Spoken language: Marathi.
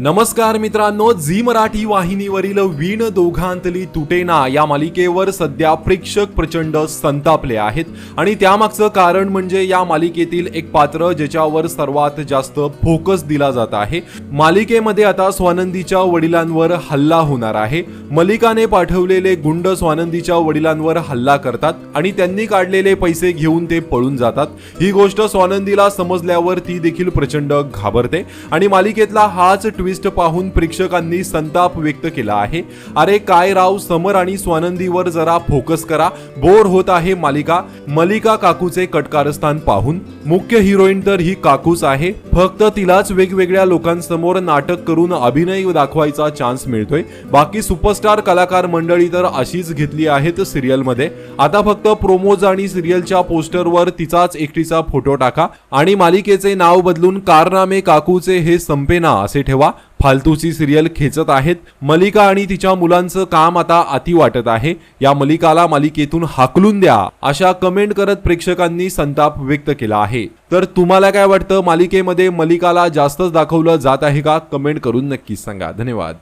नमस्कार मित्रांनो झी मराठी वाहिनीवरील वीण दोघांतली तुटेना या मालिकेवर सध्या प्रेक्षक प्रचंड संतापले आहेत. आणि त्यामागचं कारण म्हणजे या मालिकेतील एक पात्र ज्याच्यावर सर्वात जास्त फोकस दिला जात आहे. मालिकेमध्ये आता स्वानंदीच्या वडिलांवर हल्ला होणार आहे. मलिकाने पाठवलेले गुंड स्वानंदीच्या वडिलांवर हल्ला करतात आणि त्यांनी काढलेले पैसे घेऊन ते पळून जातात. ही गोष्ट स्वानंदीला समजल्यावर ती देखील प्रचंड घाबरते. आणि मालिकेतला हाच ट्विस्ट पाहून प्रेक्षकांनी संताप व्यक्त केला आहे. अरे काय राव समर आणि स्वानंदीवर जरा फोकस करा. बोर होत आहे मालिका. मलिका काकूचे कटकारस्थान पाहून. मुख्य हिरोईन तर ही काकूच आहे. फक्त तिलाच वेगवेगळ्या लोकांसमोर नाटक करून अभिनय दाखवायचा चान्स मिळतोय. बाकी सुपरस्टार कलाकार मंडळी तर अशीच घेतली आहेत सिरियलमध्ये आता फक्त प्रोमोज आणि सिरियलच्या पोस्टरवर तिचाच एकटीचा फोटो टाका. आणि मालिकेचे नाव बदलून कारनामे काकूचे हे संपेना असे ठेवा. फालतूची सिरियल खेचत आहेत. मलिका आणि तिच्या मुलांचं काम आता अति वाटत आहे. या मलिकाला मालिकेतून हाकलून द्या अशा कमेंट करत प्रेक्षकांनी संताप व्यक्त केला आहे. तर तुम्हाला काय वाटतं? मालिकेमध्ये मलिकाला जास्तच दाखवलं जात आहे का? कमेंट करून नक्कीच सांगा. धन्यवाद.